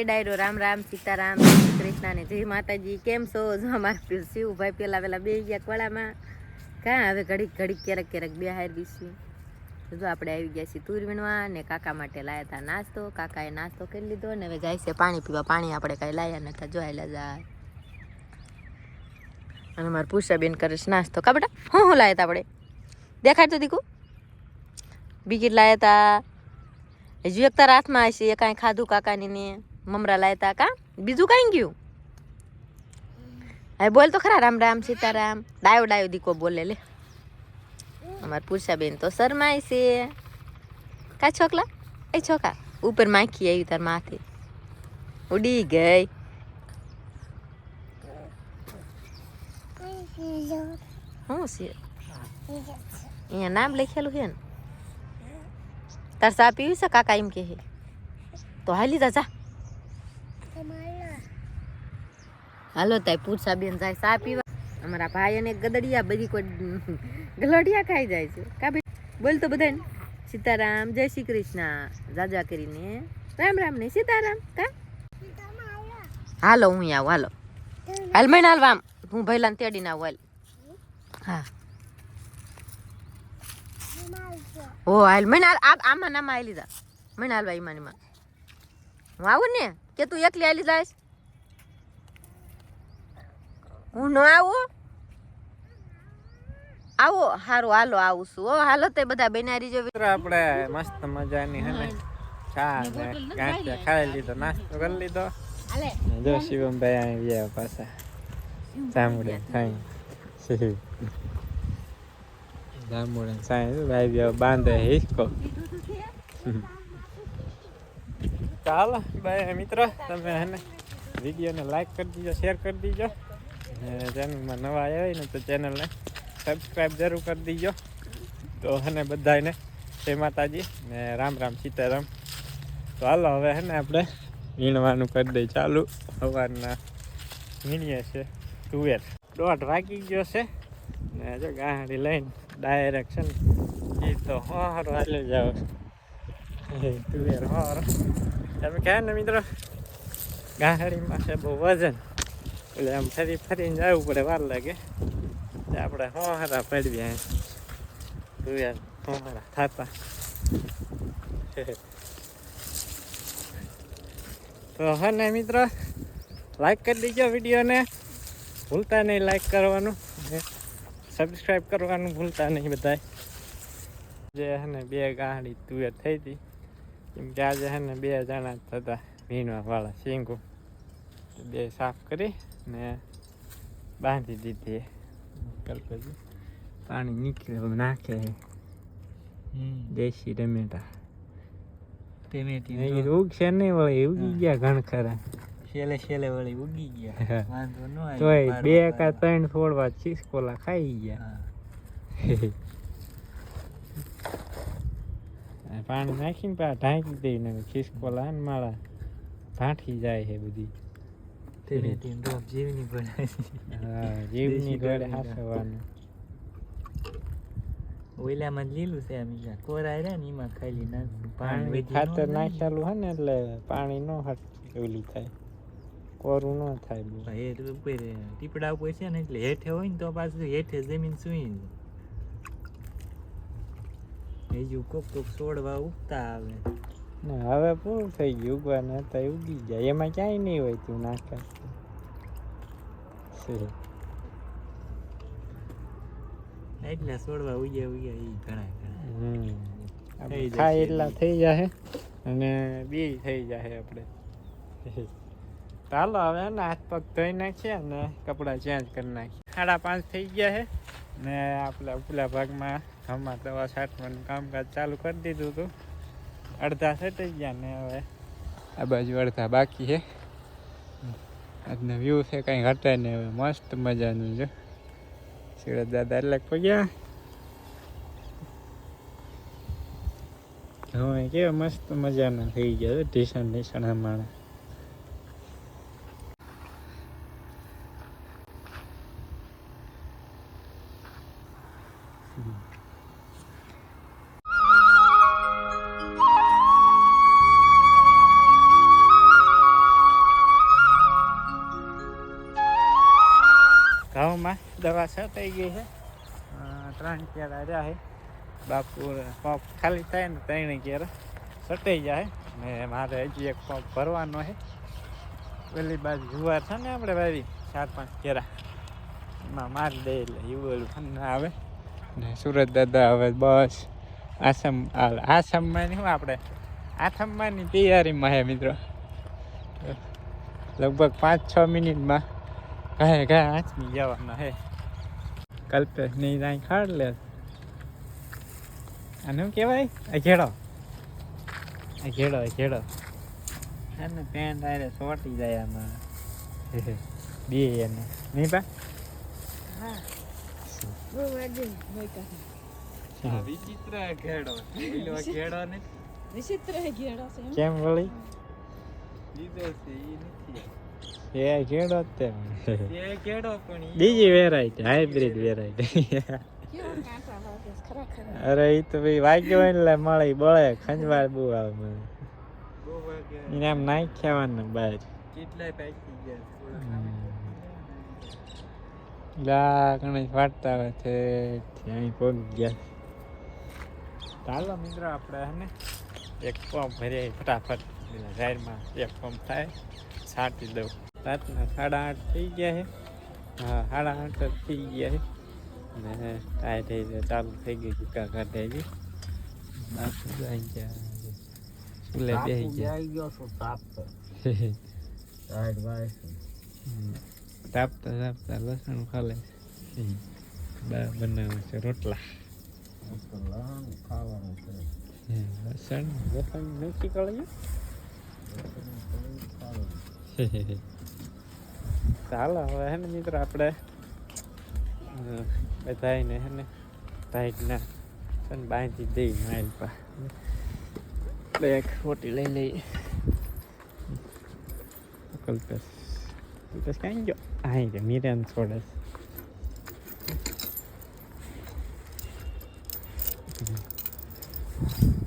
ડાયરો. રામ રામ, સીતારામ શ્રી કૃષ્ણ ને જય માતાજી. કેમ છો? અમારા શિવભાઈ પેલા પેલા બે ગયા કોળામાં કાં હવે ઘડીક ઘડીક ક્યારેક ક્યારેક બે હાર દીશું જો આપણે આવી ગયા છીએ તુર વીણવા ને કાકા માટે લાયા હતા નાસ્તો. કાકાએ નાસ્તો કરી લીધો ને હવે જાય છે પાણી પીવા. પાણી આપણે કાંઈ લાયા નતા. જોયેલા જાય. અને મારે પૂષાબેન કરે છે નાસ્તો. કા બેટા? હું હું લાયા હતા આપણે? દેખાડતો દીકુ. બિકીટ લાયા હતા હજુ એક તારા હાથમાં હશે. કાંઈ ખાધું કાકાની ને. મમરા લાયતા કા? બીજું કાંઈ ગયું? હવે બોલ તો ખરા, રામ રામ, સીતારામ. ડાયો ડાયો દીકો બોલે, લે. અમાર બેન તો શરમાય છે. કા છોકલા? એ છોકા ઉપર માખી આવી તાર માથે. ઉડી ગઈ. હું છે? અહીંયા નામ લખેલું છે ને. તાર સા પીવી છે કાકા એમ કે તો હાલી જા જા. હાલો તાય પૂછા બેન જાય સા પીવા. અમારા ભાઈ અને ગદડિયા, બધી કોઈ ગલોડિયા ખાઈ જાય છે. કા બોલ તો બધાને. સીતારામ, જય શ્રી કૃષ્ણ. જાજા કરીને. રામ રામ ને, સીતારામ, કા? હાલો, હું આવું, હાલો. હાલ મેં હાલ આમ હું ભૈલાને તેડીને આવું, હાલ. હા. ઓ, હાલ મેં આમાં નામાં આવી લીધા મેં હાલવા ઈમાન ઈમાન. હું આવું ને? કે તું એકલી આલી જાય હું ન આવું? આવો હારું હાલો આવું છું. હો હાલો તે બધા બેનારી જો આપણે મસ્ત મજાની હે ને ચા ને ખાઈ લીધો નાસ્તો કરી લીધો. જો શિવમભાઈ અહીં ગયા પાછા. જાંબુડે સાઈ જાંબુડે સાઈ ભાઈ બાંધે હિસકો. ચાલો ભાઈ મિત્રો. તમે એને વિડીયોને લાઈક કરી દીજો શેર કરી દીજો. ને ચેનલમાં નવા આવ્યા હોય ને તો ચેનલને સબસ્ક્રાઈબ જરૂર કરી દીજો. તો અને બધાને જય માતાજી ને રામ રામ, સીતારામ. તો હાલો, હવે હે ને આપણે વીણવાનું કરી દઈ ચાલુ સવારના વીણીએ છે તુવેર. દોઢ વાગી ગયો છે. ને જો ગાડી લઈને ડાયરેક્શન એ તો હારો હાલે જાવ તુવેર હારો તમે કહે ને મિત્રો ગાડીમાં છે બહુ વજન એટલે આમ ફરી ફરીને જવું પડે વાર લાગે આપણે હોહારા પડવી તુવેર હોહારા થતા તો હે ને મિત્રો લાઈક કરી દીજો વિડીયોને ભૂલતા નહીં લાઈક કરવાનું સબસ્ક્રાઈબ કરવાનું ભૂલતા નહીં બધાય. જે હે ને બે ગાડી તુવેર થઈ હતી. કેમ કે આજે હે ને બે જણા જ થતા વીણવા વાળા શીંગું. તો બે સાફ કરી ને બાંધી દીધી કલ્પજી પાણી નીકળે નાખે દેશી ટમેટા. ટમેટી ઉગશે નહીં વળી ઉગી ગયા ઘણ ખરા. છેલે છેલે વળી ઉગી ગયા. વાંધો ન આવે તોય બે કા ત્રણ છોડવા ચીસકોલા ખાઈ ગયા. પાણી નાખીને પા ઢાંકી દઈને ખિસકોલા ને માળા ભાંઠી જાય છે બધી. ટમેટી ને રોપ જીવની બનાવી હા જીવની દેશી હાસવાનું. ઓઈલામાં લીલું છે આમ રહ્યા ને એમાં ખાલી નાખવું પાણી ખાતર નાખેલું હે ને એટલે પાણી નો હટ ઓલું થાય. કોરું ન થાય બહુ. એ ઉપર ટીપડા ઉપર છે ને એટલે હેઠે હોય ને તો પાછું હેઠે જમીન સુઈ બીજું કોક કોક છોડવા ઉગતા આવે. ને હવે પૂરું થઈ ગયું ઉગવાના હતા ઉગી જાય. એમાં ક્યાંય નહીં હોય તું નાખે. એટલા છોડવા ઉગ્યા ઉગ્યા એ ઘણા ઘણા. ખાય એટલા થઈ જાય અને બે થઈ જાય આપણે. ચાલો હવે ને હાથ પગ ધોઈ નાખીએ અને કપડાં ચેન્જ કરી નાખીએ. સાડા પાંચ થઈ ગયા છે ને આપણા ઉપલા ભાગમાં હમણાં દવા છાંટવાનું કામકાજ ચાલુ કરી દીધું હતું. અડધા સટી ગયા ને હવે. આ બાજુ અડધા બાકી છે. આજનો વ્યૂ છે, કાંઈ ઘટે નહીં હવે. મસ્ત મજાનું છે. સિરત દાદા એટલે પગ્યા. હવે કેવા મસ્ત મજાના થઈ ગયા છે, ઢીસણ ઢીસણ હમણાં. દવા છટાઈ ગઈ છે. ત્રણ કેળા રહ્યા છે. બાપુ પંપ ખાલી થાય ને ત્રણે કેળા છટાઈ જાય. ને મારે હજી એક પંપ ભરવાનો છે. પેલી બાજુ જુવાર છે ને આપણે ભાઈ ચાર પાંચ કેરા એમાં મારી દે એટલે એવું ફન આવે. ને સુરત દાદા હવે બસ આસામ આસામમાં નહીં આપણે? આસામમાંની તૈયારીમાં હે મિત્રો. લગભગ પાંચ છ મિનિટમાં કાંઈ કાંઈ આંચમી જવાના હે કલ્પેશ નહીં ત્યાં ખાડ લે. આને શું કહેવાય? આ ઘેડો. આ ઘેડો આ ઘેડો. અને પેન્ટ આરે સોટી જાય આમાં. બે એને. નહીં પા? વિચિત્ર ઘેડો. ઘેડો ને. વિચિત્ર ઘેડો કેમ વળી? લીધો છે એ નથી. એ કેડો તે એ કેડો પણ બીજી વેરાયટી હાઇબ્રિડ વેરાયટી અરે એ તો ભાઈ વાગ્યો હોય ને એટલે મળે બળે ખંજવાળ બહુ આવે મને. એને આમ નાખ્યાવાના બહાર. કેટલાય પાકી ગયા થોડા ગા ગણેશ વાટતા છે ત્યાં પગ ગયા ચાલો મિત્રો આપણે હે ને એક પંપ ભરીએ ફટાફટ. પેલા એક પંપ થાય છાંટી દઉં. રાતના સાડા આઠ થઈ ગયા છે હા સાડા આઠ જ થઈ ગયા છે ને ટાઈટ થઈ જાય ચાલુ થઈ ગઈ ચૂકા કાઢે ગઈ બાપુ આવી ગયા સ્કૂલે બેસી ગયા હમ. તાપતા તાપતા લસણ ખાલે બા બનાવે છે રોટલા હમ, લસણ લસણ નથી કળ્યું ચાલો હવે હે ને મિત્રો આપણે બધાને હે ને ભાઈના છે ને બાંધી દઈ માઇલ પર. બેગ એક લઈ લઈ કલ્પેશ. કલ્પેશ ક્યાં ગયો? અહીં ગયો. મીરાન છોડે.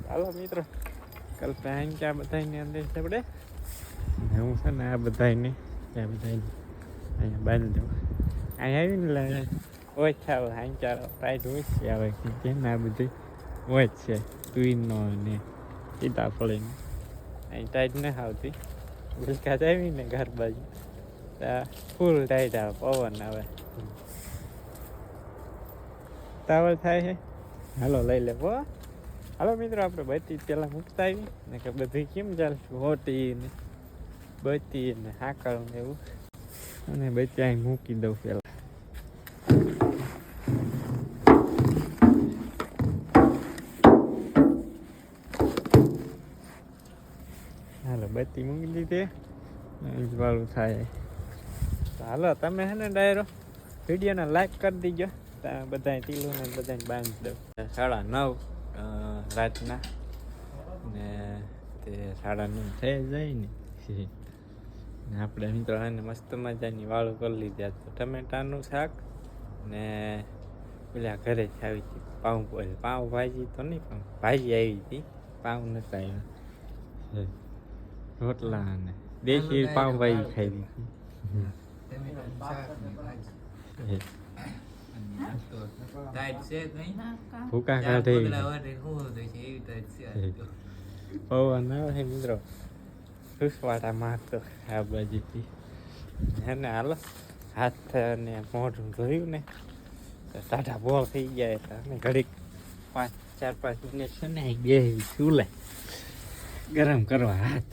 ચાલો મિત્રો. કલ્પે કે આ બધાને અંદર છે આપણે? હું છે ને આ બધાને ત્યાં બધાને અહીંયા બાંધી દઉં અહીં આવીને એટલે ઓછા આવે અહીં ચાર ટાઈટ ઓછી આવે કે ના બધી હોય જ છે તુઈનો ને સીતાફળીને અહીં ટાઈટ ન આવતી ઉલકા આવીને ઘર બાજુ ફૂલ ટાઈટ આવે પવન આવે તાવલ થાય છે હાલો લઈ લે હો હાલો મિત્રો આપણે બધી પહેલાં મૂકતા આવી ને કે બધી કેમ ચાલશે હોટી ને બધી ને હાકળ ને એવું અને બધી અહીં મૂકી દઉં પેલા હાલો બત્તી મૂકી દીધી વાળું થાય તો હાલો તમે હે ને ડાયરો વિડીયોને લાઈક કરી દીજો બધા ટીલું ને બધાને બાંધી દઉં સાડા નવ અ, રાતના ને તે સાડા નવ થઈ જાય ને ને આપણે મિત્રો એને મસ્ત મજાની વાળું કરી લીધા. તો ટમેટાનું શાક ને પેલા ઘરે જ આવી હતી. પાઉં કોઈ પાઉં ભાજી તો નહીં પણ ભાજી આવી હતી. પાઉં નતા આવ્યા. રોટલા અને દેશી પાઉં ભાજી ખાઈ દીધી ભૂકા કાઢે. પવન આવે મિત્રો. સુસવાટા મારતો આ બાજુથી એને હાલો, હાથ ને મોઢું ધોયું ને તો ટાઢા બોળ થઈ ગયા એટલે અમે ઘડીક પાંચ, ચાર, પાંચ મિનિટ છે ને બે ચૂલે. ગરમ કરવા હાથ.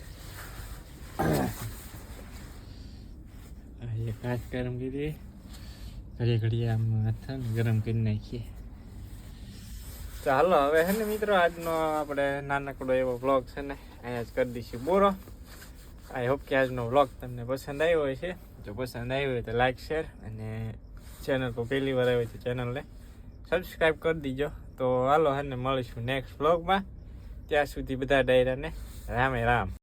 એક હાથ ગરમ કરી ઘડી ઘડી આમ હાથ ને ગરમ કરી નાખીએ. ચાલો હવે હે ને મિત્રો, આજનો આપણે નાનકડો એવો બ્લોગ છે ને, અહીંયા જ કરી દઈશું. પૂરો આઈ હોપ કે આજનો વ્લોગ તમને પસંદ આવ્યો હોય છે. જો પસંદ આવ્યો હોય તો લાઈક શેર અને ચેનલ પર પહેલી વાર આવ્યો તો ચેનલને સબસ્ક્રાઈબ કરી દીજો. તો હાલો હાને મળીશું નેક્સ્ટ વ્લોગમાં ત્યાં સુધી બધા ડાયરાને રામે રામ.